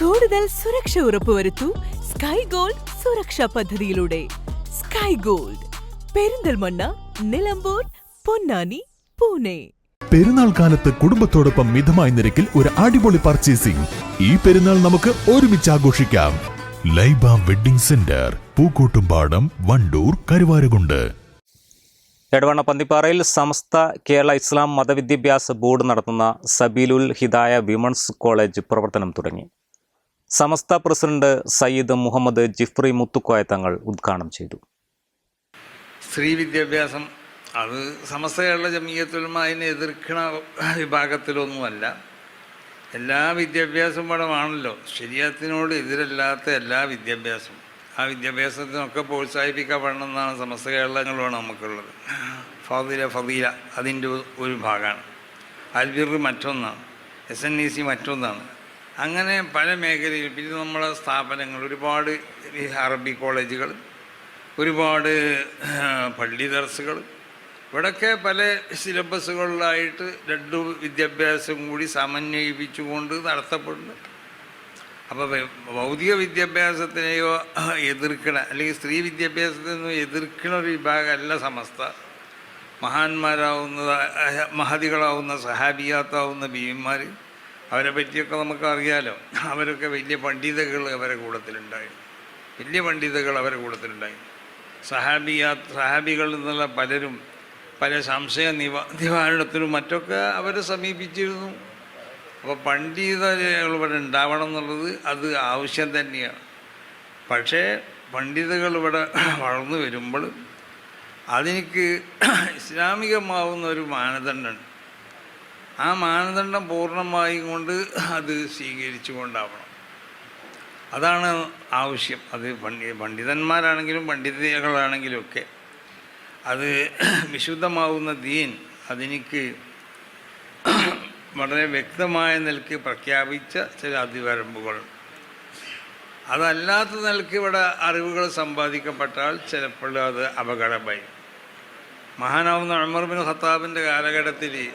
കൂടുതൽ സുരക്ഷ ഉറപ്പുവരുത്തൂ sky gold സുരക്ഷാ പദ്ധതിയിലൂടെ. Sky gold Perinthalmanna Nilambur Ponnani Pune. പെരുന്നാൾ കാലത്ത് കുടുംബത്തോടൊപ്പം മിതമായ നിരക്കിൽ ഒരു അടിപൊളി പർച്ചേസിംഗ് ഈ പെരുന്നാൾ നമുക്ക് ഒരുമിച്ച് ആഘോഷിക്കാം. Laiba wedding centre Pookkottumpadam Wandoor Karuvarakundu. Edavanna പന്തിപ്പാറയിൽ സമസ്ത കേരള ഇസ്ലാം മതവിദ്യാഭ്യാസ ബോർഡ് നടത്തുന്ന സബീലുൽ ഹിദായ വിമൺസ് കോളേജ് പ്രവർത്തനം തുടങ്ങി. സമസ്ത പ്രസിഡന്റ് സയ്യിദ് മുഹമ്മദ് ജിഫ്രി മുത്തുക്കോയ തങ്ങൾ ഉദ്ഘാടനം ചെയ്തു. സ്ത്രീ വിദ്യാഭ്യാസം അത് സമസ്ത കേരള ജമീയത്തുലമ അതിനെ എതിർക്കണ വിഭാഗത്തിലൊന്നുമല്ല. എല്ലാ വിദ്യാഭ്യാസം പടമാണല്ലോ. ശരീരത്തിനോട് എതിരല്ലാത്ത എല്ലാ വിദ്യാഭ്യാസം. ആ വിദ്യാഭ്യാസത്തിനൊക്കെ പ്രോത്സാഹിപ്പിക്കപ്പെടണം എന്നാണ് സമസ്ത കേരളങ്ങളാണ് നമുക്കുള്ളത്. ഫതില ഫദീല അതിന്റെ ഒരു ഭാഗമാണ്. അൽബിർ മറ്റൊന്നാണ്. എസ് എൻ ഇ സി മറ്റൊന്നാണ്. അങ്ങനെ പല മേഖലയിൽ പിന്നെ നമ്മളെ സ്ഥാപനങ്ങൾ ഒരുപാട് അറബി കോളേജുകൾ ഒരുപാട് പള്ളി ദർസുകൾ ഇവിടൊക്കെ പല സിലബസുകളിലായിട്ട് രണ്ട് വിദ്യാഭ്യാസം കൂടി സമന്വയിപ്പിച്ചുകൊണ്ട് നടത്തപ്പെടുന്നു. അപ്പോൾ ഭൗതിക വിദ്യാഭ്യാസത്തിനെയോ എതിർക്കണ അല്ലെങ്കിൽ സ്ത്രീ വിദ്യാഭ്യാസത്തിനോ എതിർക്കണ ഒരു വിഭാഗമല്ല സമസ്ത. മഹാന്മാരാവുന്ന മഹതികളാവുന്ന സഹാബിയാത്താവുന്ന ബീവിമാർ അവരെ പറ്റിയൊക്കെ നമുക്ക് അറിയാലോ അവരൊക്കെ വലിയ പണ്ഡിതകൾ അവരെ കൂടത്തിലുണ്ടായി. വലിയ പണ്ഡിതകൾ അവരെ കൂടത്തിലുണ്ടായി. സഹാബിയ സഹാബികളിൽ നിന്നുള്ള പലരും പല സംശയ നിവാ നിവാരണത്തിനും മറ്റൊക്കെ അവരെ സമീപിച്ചിരുന്നു. അപ്പോൾ പണ്ഡിതകൾ ഇവിടെ ഉണ്ടാവണം എന്നുള്ളത് അത് ആവശ്യം തന്നെയാണ്. പക്ഷേ പണ്ഡിതകൾ ഇവിടെ വളർന്നു വരുമ്പോൾ അതിനിക്ക് ഇസ്ലാമികമാവുന്ന ഒരു മാനദണ്ഡമുണ്ട് ആ മാനദണ്ഡം പൂർണമായും കൊണ്ട് അത് സ്വീകരിച്ചു കൊണ്ടാവണം അതാണ് ആവശ്യം. അത് പണ്ഡി പണ്ഡിതന്മാരാണെങ്കിലും പണ്ഡിതകളാണെങ്കിലും ഒക്കെ അത് വിശുദ്ധമാവുന്ന ദീൻ അതെനിക്ക് വളരെ വ്യക്തമായ നിലയ്ക്ക് പ്രഖ്യാപിച്ച ചില അതിവരമ്പുകളുണ്ട് അതല്ലാത്ത നിലയ്ക്ക് ഇവിടെ അറിവുകൾ സമ്പാദിക്കപ്പെട്ടാൽ ചിലപ്പോൾ അത് അപകടമായി. മഹാനാവുന്ന ഉമർ ബിൻ ഖത്താബിന്റെ കാലഘട്ടത്തിൽ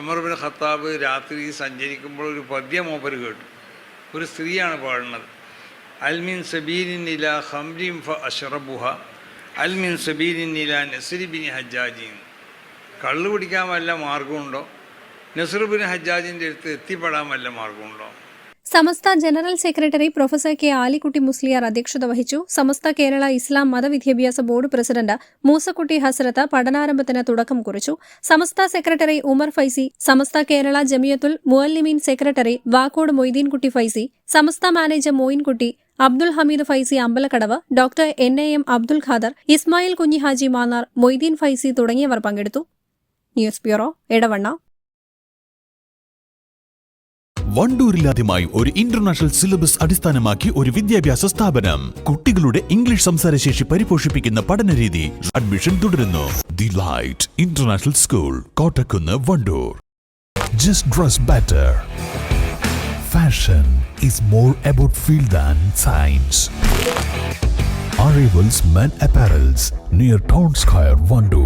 ഉമർ ബിൻ ഖത്താബ് രാത്രി സഞ്ചരിക്കുമ്പോൾ ഒരു പദ്യം ഓപ്പർ കേട്ടു. ഒരു സ്ത്രീയാണ് പാടുന്നത്. അൽമിൻ സബീരിൻ ഇല ഹംരീം ഫ അഷറബുഹ അൽമിൻ സബീരിൻ ഇല നസരിബിൻ ഹജ്ജാജിൻ കള്ളു പിടിക്കാൻ വല്ല മാർഗമുണ്ടോ നസറുബിൻ ഹജ്ജാജിന്റെ അടുത്ത് എത്തിപ്പെടാൻ വല്ല മാർഗമുണ്ടോ Samastha general secretary professor K Alikutty Musliyar അധ്യക്ഷത വഹിച്ചു. സമസ്ത കേരള ഇസ്ലാം മതവിദ്യാഭ്യാസ ബോർഡ് പ്രസിഡന്റ് മൂസക്കുട്ടി ഹസ്രത്ത് പഠനാരംഭത്തിന് തുടക്കം കുറിച്ചു. Samastha secretary Umar Faizy Samastha Kerala Jamiyathul Muallimeen secretary Vakkode Moideenkutty Faizy Samastha manager Moinkutty Abdul Hameed Faizy Ambalakkadavu doctor N A M Abdul Khader Ismail Kunhihaji Mannar Moideen Faizy തുടങ്ങിയവർ പങ്കെടുത്തു. News bureau Edavanna. വണ്ടൂരിലാദ്യമായി ഒരു international syllabus അടിസ്ഥാനമാക്കി ഒരു വിദ്യാഭ്യാസ സ്ഥാപനം. കുട്ടികളുടെ English സംസാരശേഷി പരിപോഷിപ്പിക്കുന്ന പഠനരീതി അഡ്മിഷൻ തുടരുന്നു. The light international school Kottakkunnu Wandoor. Just dress better fashion is more about feel than science Arrivals Men Apparels near Town Square, Vandoor.